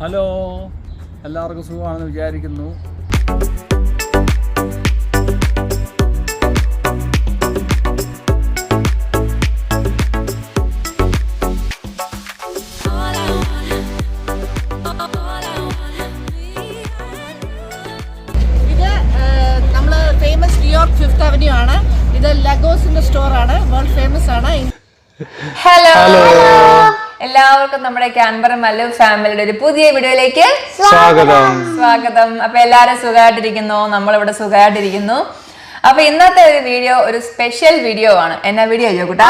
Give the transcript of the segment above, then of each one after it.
Hello. എല്ലാവർക്കും സുഖമാണെന്ന് വിചാരിക്കുന്നു. എല്ലാവർക്കും നമ്മുടെ ക്യാൻബർ മല്ലു ഫാമിലിയുടെ ഒരു പുതിയ വീഡിയോയിലേക്ക് സ്വാഗതം. സ്വാഗതം. അപ്പൊ എല്ലാരും സുഖമായിട്ടിരിക്കുന്നു? നമ്മളിവിടെ സുഖമായിട്ടിരിക്കുന്നു. അപ്പൊ ഇന്നത്തെ ഒരു വീഡിയോ ഒരു സ്പെഷ്യൽ വീഡിയോ ആണ്. എന്നാ വീഡിയോ ചോക്കൂട്ടാ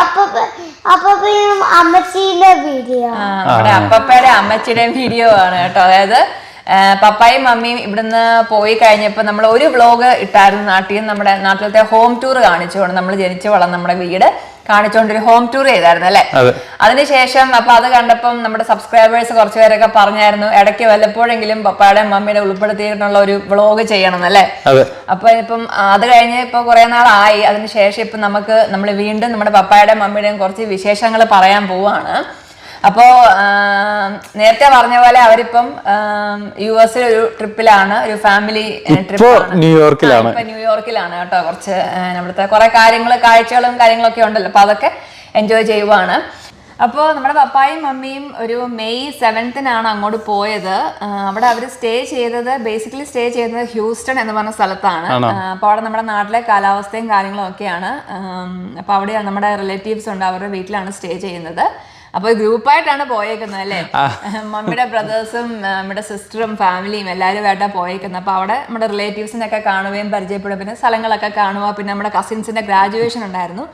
അമ്മച്ചിയുടെ വീഡിയോ അപ്പപ്പയുടെ അമ്മച്ചിയുടെയും വീഡിയോ ആണ് കേട്ടോ. അതായത് പപ്പായും മമ്മിയും ഇവിടുന്ന് പോയി കഴിഞ്ഞപ്പോൾ നമ്മൾ ഒരു വ്ലോഗ് ഇട്ടായിരുന്നു നാട്ടിൽ. നിന്ന് നമ്മുടെ നാട്ടിലത്തെ ഹോം ടൂർ കാണിച്ചുകൊണ്ട് നമ്മൾ ജനിച്ചു വളർന്ന നമ്മുടെ വീട് കാണിച്ചുകൊണ്ട് ഒരു ഹോം ടൂർ ചെയ്തായിരുന്നു അല്ലേ? അതെ. അതിനുശേഷം അപ്പൊ അത് കണ്ടപ്പം നമ്മുടെ സബ്സ്ക്രൈബേഴ്സ് കുറച്ച് പേരൊക്കെ പറഞ്ഞായിരുന്നു ഇടയ്ക്ക് വല്ലപ്പോഴെങ്കിലും പപ്പായുടെ മമ്മിയുടെ ഉൾപ്പെടുത്തിയിട്ടുള്ള ഒരു വ്ലോഗ് ചെയ്യണം അല്ലേ? അപ്പൊ ഇപ്പം അത് കഴിഞ്ഞ് ഇപ്പൊ കുറെ നാളായി. അതിനുശേഷം ഇപ്പൊ നമുക്ക് നമ്മൾ വീണ്ടും നമ്മുടെ പപ്പായുടെ മമ്മിയുടെയും കുറച്ച് വിശേഷങ്ങൾ പറയാൻ പോവാണ്. അപ്പോ നേരത്തെ പറഞ്ഞ പോലെ അവരിപ്പം യു എസിൽ ഒരു ട്രിപ്പിലാണ് ഒരു ഫാമിലി ട്രിപ്പ് ന്യൂയോർക്കിലാണ് ഇപ്പൊ ന്യൂയോർക്കിലാണ്. കേട്ടോ കുറച്ച് നമ്മുടെ അവിടുത്തെ കുറെ കാര്യങ്ങൾ കാഴ്ചകളും കാര്യങ്ങളൊക്കെ ഉണ്ടല്ലോ. അപ്പൊ അതൊക്കെ എൻജോയ് ചെയ്യുവാണ്. അപ്പോൾ നമ്മുടെ പപ്പായും മമ്മിയും ഒരു മെയ് സെവൻത്തിനാണ് അങ്ങോട്ട് പോയത്. അവിടെ അവർ സ്റ്റേ ചെയ്തത് ബേസിക്കലി സ്റ്റേ ചെയ്തത് ഹ്യൂസ്റ്റൺ എന്ന് പറഞ്ഞ സ്ഥലത്താണ്. അപ്പോൾ അവിടെ നമ്മുടെ നാട്ടിലെ കാലാവസ്ഥയും കാര്യങ്ങളും ഒക്കെയാണ് അപ്പോൾ അവിടെ നമ്മുടെ റിലേറ്റീവ്സ് ഉണ്ട് അവരുടെ വീട്ടിലാണ് സ്റ്റേ ചെയ്യുന്നത്. അപ്പോൾ ഗ്രൂപ്പായിട്ടാണ് പോയേക്കുന്നത് അല്ലേ? മമ്മിയുടെ ബ്രദേഴ്സും നമ്മുടെ സിസ്റ്ററും ഫാമിലിയും എല്ലാരും ആയിട്ടാ പോയേക്കുന്നത്. അപ്പൊ അവിടെ നമ്മുടെ റിലേറ്റീവ്സിനൊക്കെ കാണുകയും പരിചയപ്പെടുക പിന്നെ സ്ഥലങ്ങളൊക്കെ കാണുക. പിന്നെ നമ്മുടെ കസിൻസിന്റെ ഗ്രാജുവേഷൻ ഉണ്ടായിരുന്നു.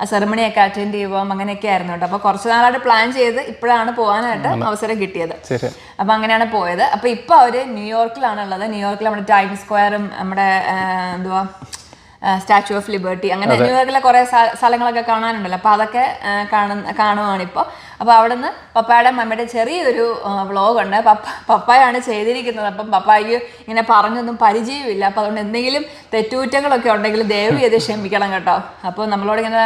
ആ സെറമണി ഒക്കെ അറ്റൻഡ് ചെയ്യുമ്പോൾ അങ്ങനെയൊക്കെ ആയിരുന്നു കേട്ടോ. അപ്പോൾ കുറച്ച് നാളായിട്ട് പ്ലാൻ ചെയ്ത് ഇപ്പോഴാണ് പോകാനായിട്ട് അവസരം കിട്ടിയത്. അപ്പോൾ അപ്പൊ അങ്ങനെയാണ് പോയത്. അപ്പൊ ഇപ്പൊ അവർ ന്യൂയോർക്കിലാണ് ഉള്ളത് ന്യൂയോർക്കിൽ നമ്മുടെ ടൈം സ്ക്വയറും നമ്മുടെ എന്തുവാ സ്റ്റാച്യു ഓഫ് ലിബർട്ടി അങ്ങനെ ന്യൂയോർക്കിലെ കുറെ സ്ഥ- സ്ഥലങ്ങളൊക്കെ കാണാനുണ്ടല്ലോ. അപ്പൊ അതൊക്കെ കാണുന്ന കാണുവാണ് ഇപ്പോൾ അവിടെ നിന്ന് പപ്പായുടെ മമ്മയുടെ ചെറിയൊരു വ്ളോഗുണ്ട് പപ്പ പപ്പായാണ് ചെയ്തിരിക്കുന്നത്. അപ്പം പപ്പായ്ക്ക് ഇങ്ങനെ പറഞ്ഞൊന്നും പരിചയമില്ല അപ്പോൾ അതുകൊണ്ട് എന്തെങ്കിലും തെറ്റുകുറ്റങ്ങളൊക്കെ ഉണ്ടെങ്കിൽ ദയവ് ചെയ്ത് ക്ഷമിക്കണം കേട്ടോ. അപ്പോൾ നമ്മളോട് ഇങ്ങനെ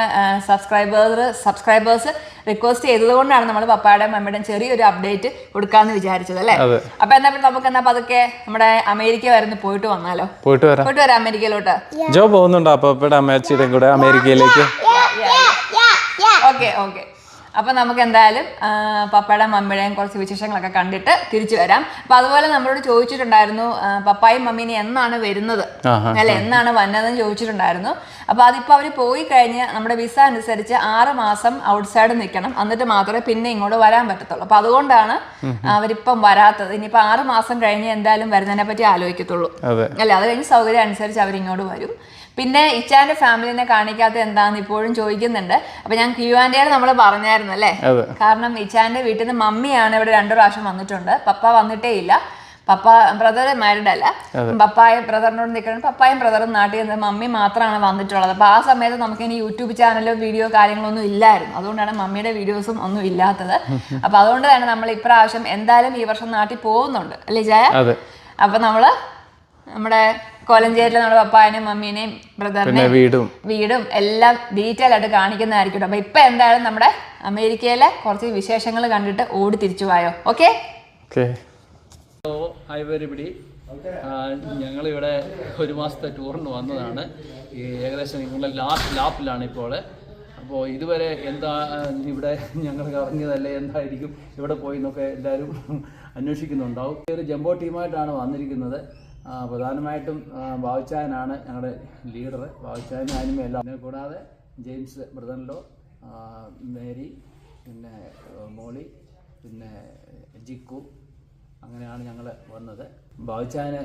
സബ്സ്ക്രൈബേഴ്സ് സബ്സ്ക്രൈബേഴ്സ് റിക്വസ്റ്റ് ചെയ്തതുകൊണ്ടാണ് നമ്മൾ പപ്പായുടെ മമ്മയുടെ ചെറിയൊരു അപ്ഡേറ്റ് കൊടുക്കാന്ന് വിചാരിച്ചത് അല്ലേ? അതെ. അപ്പൊ എന്നാ പിന്നെ നമുക്ക് എന്നാ പതുക്കെ നമ്മുടെ അമേരിക്ക വരുന്ന പോയിട്ട് വന്നാലോ? പോയിട്ട് വരാം. പോയിട്ട് വരാം അമേരിക്കയിലോട്ട്. ജോ പോകുന്നുണ്ടോ? അപ്പയുടെ അമ്മച്ചിയുടെയും കൂടെ അമേരിക്കയിലേക്ക്. ഓക്കെ ഓക്കെ അപ്പൊ നമുക്ക് എന്തായാലും പപ്പയുടെ മമ്മിയുടെയും കുറച്ച് വിശേഷങ്ങളൊക്കെ കണ്ടിട്ട് തിരിച്ചു വരാം. അപ്പൊ അതുപോലെ നമ്മളോട് ചോദിച്ചിട്ടുണ്ടായിരുന്നു പപ്പായും മമ്മീനെ എന്നാണ് വരുന്നത്? അല്ല? എന്നാണ് വന്നതെന്ന് ചോദിച്ചിട്ടുണ്ടായിരുന്നു. അപ്പൊ അതിപ്പോൾ അവർ പോയി കഴിഞ്ഞ് നമ്മുടെ വിസ അനുസരിച്ച് ആറ് മാസം ഔട്ട്സൈഡ് നിൽക്കണം. എന്നിട്ട് മാത്രമേ പിന്നെ ഇങ്ങോട്ട് വരാൻ പറ്റത്തുള്ളൂ. അപ്പൊ അതുകൊണ്ടാണ് അവരിപ്പം വരാത്തത്. ഇനിയിപ്പോൾ ആറ് മാസം കഴിഞ്ഞ് എന്തായാലും വരുന്നതിനെ പറ്റി ആലോചിക്കത്തുള്ളൂ. അല്ലേ അല്ല? അത് കഴിഞ്ഞ് സൗകര്യം അനുസരിച്ച് അവരിങ്ങോട്ട് വരും. പിന്നെ ഇച്ചാന്റെ ഫാമിലിനെ കാണിക്കാത്ത എന്താന്ന് ഇപ്പോഴും ചോദിക്കുന്നുണ്ട്. അപ്പൊ ഞാൻ ക്യൂ ആൻഡ് നമ്മൾ പറഞ്ഞായിരുന്നു അല്ലേ? കാരണം ഇച്ചാന്റെ വീട്ടിൽ നിന്ന് മമ്മിയാണ് ഇവിടെ രണ്ടു പ്രാവശ്യം വന്നിട്ടുണ്ട്. പപ്പ വന്നിട്ടേ ഇല്ല. പപ്പ ബ്രദർ മാരിഡ് അല്ല. പപ്പായും ബ്രദറിനോട് നിൽക്കണം. പപ്പായും ബ്രദറും നാട്ടിൽ നിന്ന് മമ്മി മാത്രമാണ് വന്നിട്ടുള്ളത്. അപ്പൊ ആ സമയത്ത് നമുക്ക് ഇനി യൂട്യൂബ് ചാനലോ വീഡിയോ കാര്യങ്ങളൊന്നും ഇല്ലായിരുന്നു. അതുകൊണ്ടാണ് മമ്മിയുടെ വീഡിയോസും ഒന്നും ഇല്ലാത്തത്. അപ്പൊ അതുകൊണ്ട് തന്നെ നമ്മൾ ഇപ്രാവശ്യം എന്തായാലും ഈ വർഷം നാട്ടിൽ പോകുന്നുണ്ട്. അല്ലേ ജയ അതെ. അപ്പൊ നമ്മൾ നമ്മുടെ കോലഞ്ചേരിയിലെ നമ്മുടെ പപ്പായനെയും മമ്മീനെയും ബ്രദറിനെയും വീടും. വീടും എല്ലാം ഡീറ്റെയിൽ ആയിട്ട് കാണിക്കുന്നതായിരിക്കും അപ്പൊ ഇപ്പൊ എന്തായാലും നമ്മുടെ അമേരിക്കയിലെ കുറച്ച് വിശേഷങ്ങൾ കണ്ടിട്ട് ഓടി തിരിച്ചു പോയോ ഓക്കെ ഞങ്ങളിവിടെ ഒരു മാസത്തെ ടൂറിന് വന്നതാണ്. ഈ ഏകദേശം നിങ്ങളുടെ ലാസ്റ്റ് ലാപ്പിലാണ് ഇപ്പോൾ അപ്പോൾ ഇതുവരെ എന്താ ഇവിടെ ഞങ്ങൾ ഇറങ്ങിയതല്ലേ എന്തായിരിക്കും? ഇവിടെ പോയി എന്നൊക്കെ എല്ലാവരും അന്വേഷിക്കുന്നുണ്ടാവും. ഒരു ജംബോ ടീമായിട്ടാണ് വന്നിരിക്കുന്നത്. പ്രധാനമായിട്ടും ബാബുച്ചായനാണ് ഞങ്ങളുടെ ലീഡർ ബാവുച്ചായൻ ആനിമയെല്ലാം പിന്നെ കൂടാതെ ജെയിംസ് ബ്രദറിലോ മേരി പിന്നെ മോളി പിന്നെ ജിക്കു അങ്ങനെയാണ് ഞങ്ങൾ വന്നത്. ബാവുച്ചായന്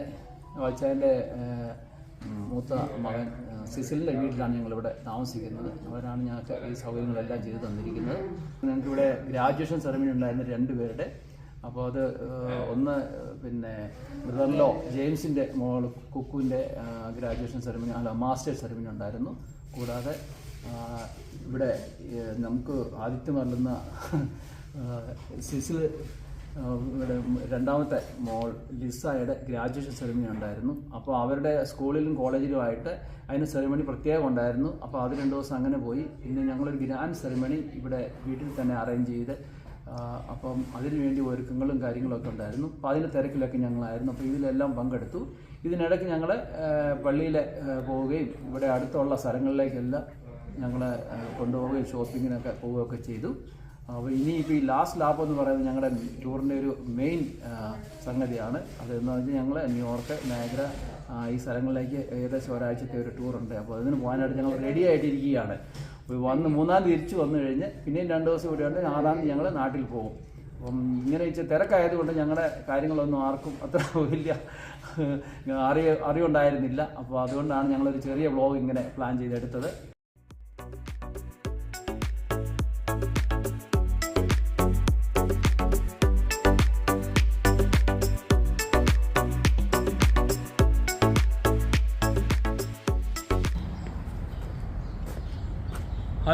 ബാബുച്ചായന്റെ മൂത്ത മകൻ സിസിലിന്റെ വീട്ടിലാണ് ഞങ്ങളിവിടെ താമസിക്കുന്നത്. അവരാണ് ഞങ്ങൾക്ക് ഈ സൗകര്യങ്ങളെല്ലാം ചെയ്തു തന്നിരിക്കുന്നത്. ഞങ്ങൾക്കിവിടെ ഗ്രാജുവേഷൻ സെറമണി ഉണ്ടായിരുന്ന രണ്ട് പേരുടെ അപ്പോൾ അത് ഒന്ന് പിന്നെ ബ്രദറിലോ ജെയിംസിന്റെ മോൾ കുക്കുവിന്റെ ഗ്രാജുവേഷൻ സെറമണി അല്ല മാസ്റ്റേഴ്സ് സെറമണി ഉണ്ടായിരുന്നു. കൂടാതെ ഇവിടെ നമുക്ക് ആദിത്യം അറിയുന്ന സിസിൽ ഇവിടെ രണ്ടാമത്തെ മോൾ ലിസയുടെ ഗ്രാജുവേഷൻ സെറിമണി ഉണ്ടായിരുന്നു. അപ്പോൾ അവരുടെ സ്കൂളിലും കോളേജിലുമായിട്ട് അതിന് സെറിമണി പ്രത്യേകം ഉണ്ടായിരുന്നു. അപ്പോൾ അത് രണ്ട് ദിവസം അങ്ങനെ പോയി. പിന്നെ ഞങ്ങളൊരു ഗ്രാൻഡ് സെറിമണി ഇവിടെ വീട്ടിൽ തന്നെ അറേഞ്ച് ചെയ്ത് അപ്പം അതിനുവേണ്ടി ഒരുക്കങ്ങളും കാര്യങ്ങളൊക്കെ ഉണ്ടായിരുന്നു. അപ്പോൾ അതിന്റെ തിരക്കിലൊക്കെ ഞങ്ങളായിരുന്നു. അപ്പോൾ ഇതിലെല്ലാം പങ്കെടുത്തു. ഇതിനിടയ്ക്ക് ഞങ്ങൾ പള്ളിയിൽ പോവുകയും ഇവിടെ അടുത്തുള്ള സ്ഥലങ്ങളിലേക്കെല്ലാം ഞങ്ങൾ കൊണ്ടുപോവുകയും ഷോപ്പിങ്ങിനൊക്കെ പോവുകയൊക്കെ ചെയ്തു. അപ്പോൾ ഇനി ഇപ്പോൾ ഈ ലാസ്റ്റ് ലാപ്പ് എന്ന് പറയുന്നത് ഞങ്ങളുടെ ടൂറിന്റെ ഒരു മെയിൻ സംഗതിയാണ്. അതെന്ന് വെച്ചാൽ ഞങ്ങൾ ന്യൂയോർക്ക് നയഗ്ര ഈ സ്ഥലങ്ങളിലേക്ക് ഏകദേശം ഒരാഴ്ചത്തെ ഒരു ടൂറുണ്ട് അപ്പോൾ അതിന് പോകാനായിട്ട് ഞങ്ങൾ റെഡി ആയിട്ടിരിക്കുകയാണ്. വന്ന് മൂന്നാം തീയതി തിരിച്ചു വന്നു കഴിഞ്ഞ് പിന്നെയും രണ്ട് ദിവസം കൂടി ഉണ്ട് ആറാം തീയതി ഞങ്ങൾ നാട്ടിൽ പോകും. അപ്പം ഇങ്ങനെ ഇച്ചിരി തിരക്കായതുകൊണ്ട് ഞങ്ങളുടെ കാര്യങ്ങളൊന്നും ആർക്കും അത്ര വലിയ അറിയ അറിവുണ്ടായിരുന്നില്ല. അപ്പോൾ അതുകൊണ്ടാണ് ഞങ്ങളൊരു ചെറിയ വ്ളോഗ് ഇങ്ങനെ പ്ലാൻ ചെയ്തെടുത്തത്.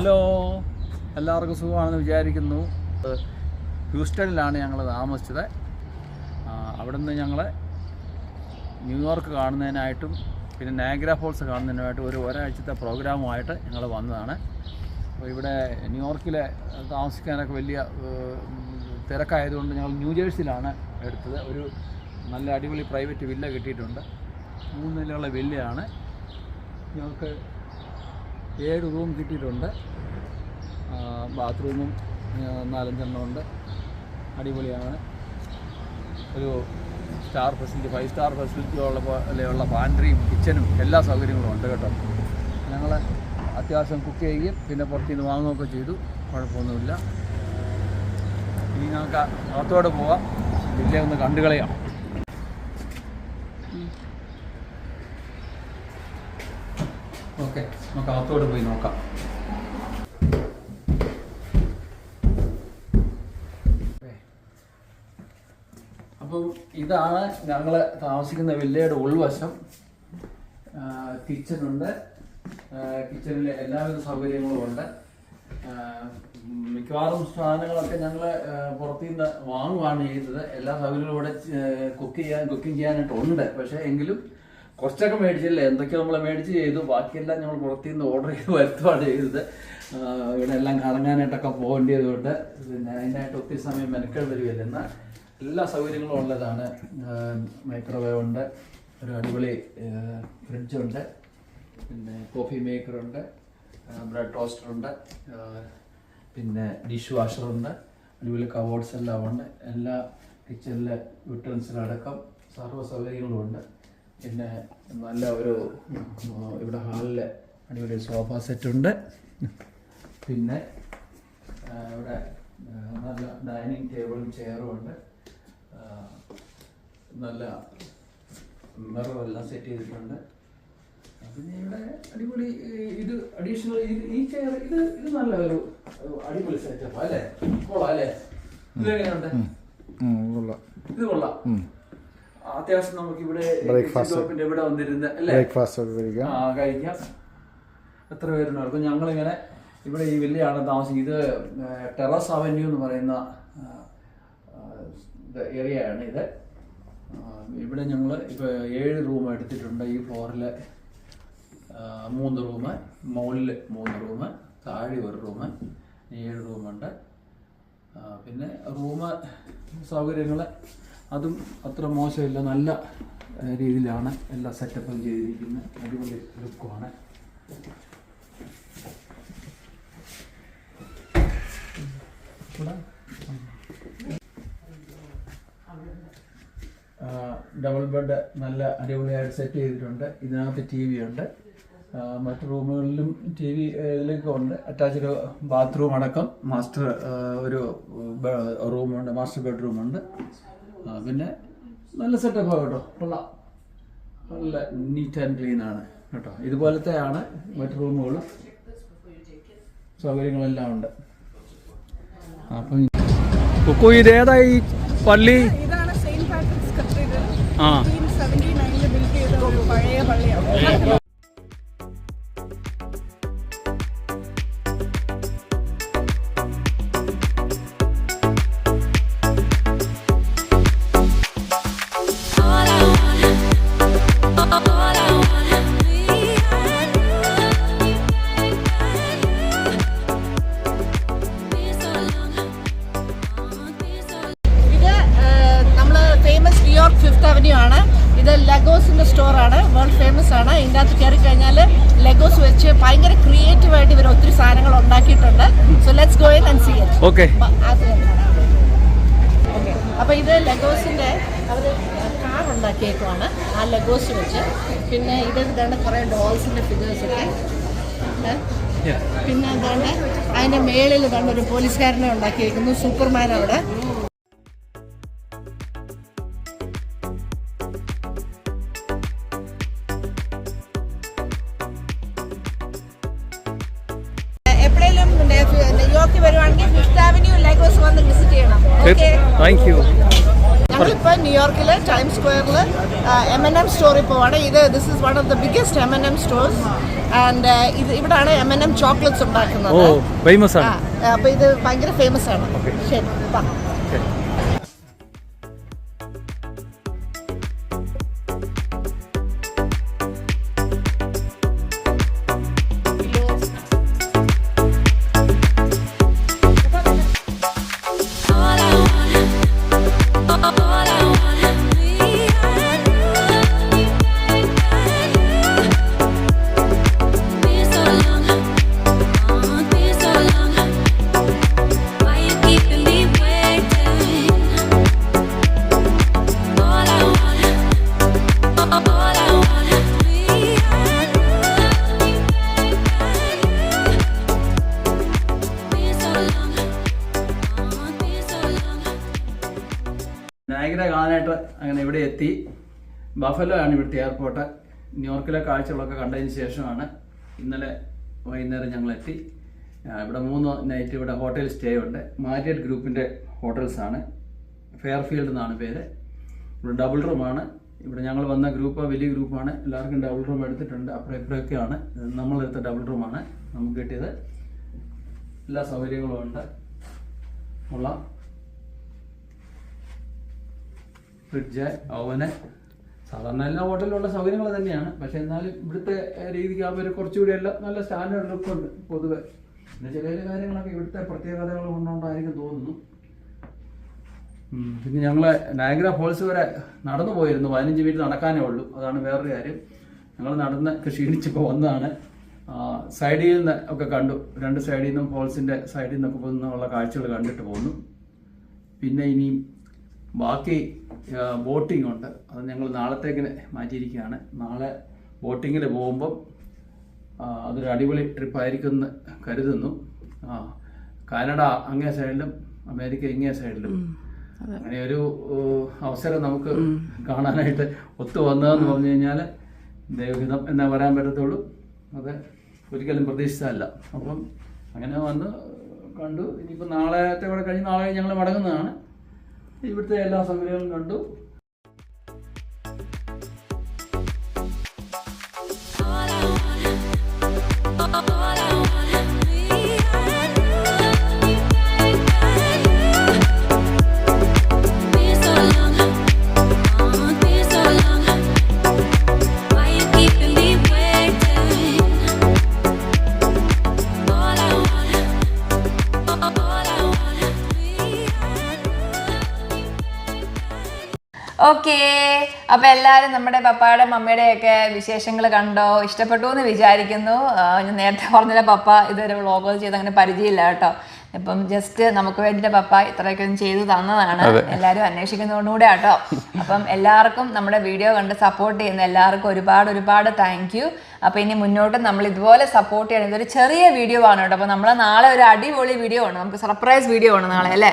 ഹലോ. എല്ലാവർക്കും സുഖമാണെന്ന് വിചാരിക്കുന്നു. ഹ്യൂസ്റ്റണിലാണ് ഞങ്ങൾ താമസിച്ചത്. അവിടെ നിന്ന് ഞങ്ങൾ ന്യൂയോർക്ക് കാണുന്നതിനായിട്ടും പിന്നെ നാഗ്ര ഫോൾസ് കാണുന്നതിനായിട്ടും ഒരു ഒരാഴ്ചത്തെ പ്രോഗ്രാമുമായിട്ട് ഞങ്ങൾ വന്നതാണ്. അപ്പോൾ ഇവിടെ ന്യൂയോർക്കിലെ താമസിക്കാനൊക്കെ വലിയ തിരക്കായതുകൊണ്ട് ഞങ്ങൾ ന്യൂജേഴ്സിയിലാണ് എടുത്തത്. ഒരു നല്ല അടിപൊളി പ്രൈവറ്റ് വില്ല കിട്ടിയിട്ടുണ്ട്. മൂന്ന് നിലയുള്ള വില്ലയാണ്. ഞങ്ങൾക്ക് ഏഴ് റൂം കിട്ടിയിട്ടുണ്ട്. ബാത്റൂമും നാലഞ്ചെണ്ണം ഉണ്ട്. അടിപൊളിയാണ്. ഒരു star facility five star facility ഉള്ള പോലെയുള്ള പാൻട്രിയും കിച്ചനും എല്ലാ സൗകര്യങ്ങളും ഉണ്ട് കേട്ടോ. ഞങ്ങൾ അത്യാവശ്യം കുക്ക് ചെയ്യുകയും പിന്നെ പുറത്തു നിന്ന് വാങ്ങുകയൊക്കെ ചെയ്തു. കുഴപ്പമൊന്നുമില്ല. ഇനി ഞങ്ങൾക്ക് അകത്തോടെ പോവാം. ഇല്ലേ ഒന്ന് കണ്ടുകളയാം. ഓക്കെ നമുക്ക് അകത്തോട്ട് പോയി നോക്കാം. അപ്പം ഇതാണ് ഞങ്ങൾ താമസിക്കുന്ന വില്ലയുടെ ഉൾവശം. കിച്ചണുണ്ട്. കിച്ചണിൽ എല്ലാവിധ സൗകര്യങ്ങളും ഉണ്ട്. മിക്കവാറും സാധനങ്ങളൊക്കെ ഞങ്ങൾ പുറത്തു നിന്ന് വാങ്ങുവാണ് ചെയ്തത്. എല്ലാ സൗകര്യങ്ങളും ഇവിടെ കുക്ക് ചെയ്യാൻ കുക്കിംഗ് ചെയ്യാനായിട്ടുണ്ട്. പക്ഷേ എങ്കിലും കുറച്ചൊക്കെ മേടിച്ചില്ലേ? എന്തൊക്കെ നമ്മൾ മേടിച്ച് ചെയ്തു. ബാക്കിയെല്ലാം ഞങ്ങൾ പുറത്തുനിന്ന് ഓർഡർ ചെയ്ത് വരുത്തുകയാണ് ചെയ്തത്. ഇവിടെ എല്ലാം കറങ്ങാനായിട്ടൊക്കെ പോകേണ്ടതുകൊണ്ട് പിന്നെ അതിനായിട്ട് ഒത്തിരി സമയം മെനക്കൾ വരുമല്ലോ എന്നാൽ എല്ലാ സൗകര്യങ്ങളും ഉള്ളതാണ്. മൈക്രോവേവ് ഉണ്ട് ഒരു അടിപൊളി ഫ്രിഡ്ജുണ്ട് പിന്നെ കോഫി മേക്കറുണ്ട് ബ്രെഡ് ആ, പിന്നെ ഡിഷ് വാഷറുണ്ട് അടിപൊളി കവേർഡ്സ് എല്ലാം ഉണ്ട്. എല്ലാ കിച്ചണിലെ യൂട്ടൻസിലടക്കം സർവ സൗകര്യങ്ങളും ഉണ്ട്. പിന്നെ നല്ല ഒരു ഇവിടെ ഹാളിൽ അടിപൊളി സോഫ സെറ്റ് ഉണ്ട്. പിന്നെ ഇവിടെ നല്ല ഡൈനിങ് ടേബിളും ചെയറും ഉണ്ട്. നല്ല മിററും എല്ലാം സെറ്റ് ചെയ്തിട്ടുണ്ട്. പിന്നെ ഇവിടെ അടിപൊളി ഇത് അഡീഷണൽ ഇത് ഈ ചെയർ ഇത് ഇത് നല്ല ഒരു ഒരു അടിപൊളി സെറ്റപ്പ് അല്ലേ? കൊള്ളാം അല്ലേ? ഇത് എങ്ങനെയുണ്ട് ഇത് കൊള്ളാം. അത്യാവശ്യം നമുക്ക് ഇവിടെ ബ്രേക്ക്ഫാസ്റ്റ് ഇവിടെ വന്നിരുന്ന് അല്ലേ? ബ്രേക്ക്ഫാസ്റ്റ് കഴിക്കാം. ആ കഴിക്കാം. എത്ര പേരുണ്ടായിരുന്നു ഞങ്ങളിങ്ങനെ ഇവിടെ ഈ വില്ലയാണ് താമസിക്കുന്നത്. ഇത് ടെറസ് അവന്യൂ എന്ന് പറയുന്ന ഏരിയ ആണ് ഇത് ഇവിടെ ഞങ്ങൾ ഇപ്പോൾ ഏഴ് റൂം എടുത്തിട്ടുണ്ട് ഈ ഫ്ലോറിൽ മൂന്ന് റൂം മുകളിൽ മൂന്ന് റൂം താഴെ ഒരു റൂം ഏഴ് റൂമുണ്ട്. പിന്നെ റൂം സൗകര്യങ്ങൾ അതും അത്ര മോശമില്ല. നല്ല രീതിയിലാണ് എല്ലാ സെറ്റപ്പും ചെയ്തിരിക്കുന്നത്. അടിപൊളി ലുക്കുമാണ്. ഡബിൾ ബെഡ് നല്ല അടിപൊളിയായിട്ട് സെറ്റ് ചെയ്തിട്ടുണ്ട്. ഇതിനകത്ത് ടി വി ഉണ്ട് മറ്റു റൂമുകളിലും ടി വി ഇതിലൊക്കെ ഉണ്ട്. അറ്റാച്ച്ഡ് ബാത്റൂം അടക്കം. മാസ്റ്റർ ഒരു റൂമുണ്ട്. മാസ്റ്റർ ബെഡ്റൂമുണ്ട് ആ, പിന്നെ നല്ല സെറ്റപ്പാണ് കേട്ടോ. കൊള്ളാം. നല്ല നീറ്റ് ആൻഡ് ക്ലീൻ ആണ് കേട്ടോ. ഇതുപോലത്തെ ആണ് മറ്റു റൂമുകളും സൗകര്യങ്ങളെല്ലാം ഉണ്ട്. അപ്പം കുക്കു ഇതേതായി പള്ളി? ആ ആണ് ഇത് ലഗോസിന്റെ സ്റ്റോർ ആണ്. വേൾഡ് ഫേമസ് ആണ്. ഇതിന്റെ അകത്ത് കയറി കഴിഞ്ഞാൽ ലെഗോസ് വെച്ച് ഭയങ്കര ക്രിയേറ്റീവ് ആയിട്ട് ഇവർ ഒത്തിരി സാധനങ്ങൾ ഉണ്ടാക്കിയിട്ടുണ്ട്. So let's go in and see it okay അപ്പോൾ ഇത് ലെഗോസിന്റെ അവർ കാർ ഉണ്ടാക്കിയേക്കുവാണ്. ആ ലെഗോസ് വെച്ച്. പിന്നെ ഇത് ഇതാണ് കുറേ ഡോൾസിന്റെ ഫിഗേഴ്സൊക്കെ പിന്നെ എന്താണ് അതിന്റെ മേളിൽ ഇതാണ് ഒരു പോലീസുകാരനെ ഉണ്ടാക്കിയിരിക്കുന്നു സൂപ്പർമാൻ അവിടെ. വരുവാണെങ്കിൽ ഫിഫ്ത്ത് ആവന്യൂ ലെഗോസ് വന്ന് വിസിറ്റ് ചെയ്യണം. ഓക്കെ താങ്ക് യു ഞങ്ങളിപ്പോൾ ന്യൂയോർക്കിൽ ടൈം സ്ക്വയറിൽ എം എൻ എം സ്റ്റോറിൽ പോവാണ് ഇത് this is one of the biggest M N M stores and ഇത് ഇവിടാണ് എം എൻ എം ചോക്ലേറ്റ്സ് ഉണ്ടാക്കുന്നത്. ഫേമസ് ആ ആണ് അപ്പോൾ ഇത് ഭയങ്കര ഫേമസ് ആണ്. ശരി എത്തി. ബഫലോ ആണ് ഇവിടുത്തെ എയർപോർട്ട് ന്യൂയോർക്കിലെ കാഴ്ചകളൊക്കെ കണ്ടതിന് ശേഷമാണ് ഇന്നലെ വൈകുന്നേരം ഞങ്ങൾ എത്തി ഇവിടെ മൂന്ന് നൈറ്റ് ഇവിടെ ഹോട്ടൽ സ്റ്റേ ഉണ്ട്. മാരിയറ്റ് ഗ്രൂപ്പിന്റെ ഹോട്ടൽസാണ് ഫെയർഫീൽഡ് എന്നാണ് പേര്. ഇവിടെ ഡബിൾ റൂമാണ് ഇവിടെ ഞങ്ങൾ വന്ന ഗ്രൂപ്പ് വലിയ ഗ്രൂപ്പാണ് എല്ലാവർക്കും ഡബിൾ റൂം എടുത്തിട്ടുണ്ട്. അപ്പുറം ഇപ്പുറമൊക്കെയാണ് നമ്മളെടുത്ത ഡബിൾ റൂമാണ് നമുക്ക് കിട്ടിയത്. എല്ലാ സൗകര്യങ്ങളും ഉണ്ട്. ഉള്ള ഫ്രിഡ്ജ് ഓവന് സാധാരണ എല്ലാ ഹോട്ടലിലുള്ള സൗകര്യങ്ങൾ തന്നെയാണ്. പക്ഷെ എന്നാലും ഇവിടുത്തെ രീതിക്ക് ഒരു കുറച്ചുകൂടി എല്ലാം നല്ല സ്റ്റാൻഡേർഡ് ലുക്ക് ഉണ്ട് പൊതുവെ. പിന്നെ ചില ചില കാര്യങ്ങളൊക്കെ ഇവിടുത്തെ പ്രത്യേകതകൾ കൊണ്ടുകൊണ്ടായിരിക്കും തോന്നുന്നു. പിന്നെ ഞങ്ങൾ നയഗ്ര ഫോൾസ് വരെ നടന്നു പോയിരുന്നു. പതിനഞ്ച് മിനിറ്റ് നടക്കാനേ ഉള്ളൂ. അതാണ് വേറൊരു കാര്യം. ഞങ്ങൾ നടന്ന് ക്ഷീണിച്ചിപ്പോൾ വന്നതാണ്. സൈഡിൽ നിന്ന് ഒക്കെ കണ്ടു. രണ്ട് സൈഡിൽ നിന്നും ഫോൾസിന്റെ സൈഡിൽ നിന്നൊക്കെ പോകുന്നുള്ള കാഴ്ചകൾ കണ്ടിട്ട് പോന്നു. പിന്നെ ഇനിയും ബാക്കി ബോട്ടിംഗ് ഉണ്ട്. അത് ഞങ്ങൾ നാളത്തേക്കിന് മാറ്റിയിരിക്കുകയാണ്. നാളെ ബോട്ടിങ്ങിൽ പോകുമ്പം അതൊരു അടിപൊളി ട്രിപ്പായിരിക്കും എന്ന് കരുതുന്നു. ആ കാനഡ അങ്ങേ സൈഡിലും അമേരിക്ക ഇങ്ങേ സൈഡിലും. അങ്ങനെ ഒരു അവസരം നമുക്ക് കാണാനായിട്ട് ഒത്തു വന്നതെന്ന് പറഞ്ഞു കഴിഞ്ഞാൽ ദൈവഹിതം എന്നേ പറയാൻ പറ്റത്തുള്ളൂ. അത് ഒരിക്കലും പ്രതീക്ഷിച്ചതല്ല. അപ്പം അങ്ങനെ വന്ന് കണ്ടു. ഇനിയിപ്പോൾ നാളത്തെ കൂടെ കഴിഞ്ഞ് നാളെ ഞങ്ങൾ മടങ്ങുന്നതാണ്. ഇവിടുത്തെ എല്ലാ സംഗതികളും കണ്ടു. ഓക്കേ. അപ്പൊ എല്ലാരും നമ്മുടെ പപ്പയുടെ മമ്മയുടെ ഒക്കെ വിശേഷങ്ങൾ കണ്ടോ? ഇഷ്ടപ്പെട്ടു എന്ന് വിചാരിക്കുന്നു ഞാൻ നേരത്തെ പറഞ്ഞില്ല പപ്പ ഇതുവരെ വ്ളോഗ് ചെയ്ത് അങ്ങനെ പരിചയമില്ല കേട്ടോ. ഇപ്പം ജസ്റ്റ് നമുക്ക് വേണ്ടി പപ്പ ഇത്രയൊക്കെ ചെയ്തു തന്നതാണ്. എല്ലാവരും അന്വേഷിക്കുന്നതുകൊണ്ടുകൂടെ കേട്ടോ അപ്പം എല്ലാവർക്കും നമ്മുടെ വീഡിയോ കണ്ട് സപ്പോർട്ട് ചെയ്യുന്ന എല്ലാവർക്കും ഒരുപാട് ഒരുപാട് താങ്ക് യു അപ്പം ഇനി മുന്നോട്ട് നമ്മൾ ഇതുപോലെ സപ്പോർട്ട് ചെയ്യണം ഇതൊരു ചെറിയ വീഡിയോ ആണ് കേട്ടോ. അപ്പൊ നമ്മൾ നാളെ ഒരു അടിപൊളി വീഡിയോ ആണ്. നമുക്ക് സർപ്രൈസ് വീഡിയോ ആണ് നാളെ അല്ലേ?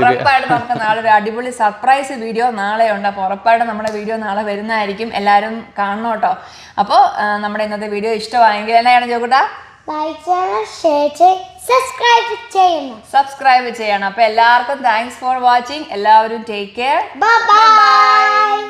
ഉറപ്പായിട്ടും നമുക്ക് നാളെ ഒരു അടിപൊളി സർപ്രൈസ് വീഡിയോ നാളെ ഉണ്ട്. അപ്പോൾ ഉറപ്പായിട്ടും നമ്മുടെ വീഡിയോ നാളെ വരുന്നതായിരിക്കും. എല്ലാവരും കാണണം കേട്ടോ അപ്പോൾ നമ്മുടെ ഇന്നത്തെ വീഡിയോ ഇഷ്ടമായെങ്കിൽ എന്നാണ് ചോക്കൂട്ടാ സബ്സ്ക്രൈബ് ചെയ്യണം സബ്സ്ക്രൈബ് ചെയ്യണം. അപ്പോൾ എല്ലാവർക്കും താങ്ക്സ് ഫോർ വാച്ചിങ് എല്ലാവരും ടേക്ക് കെയർ ബൈ ബൈ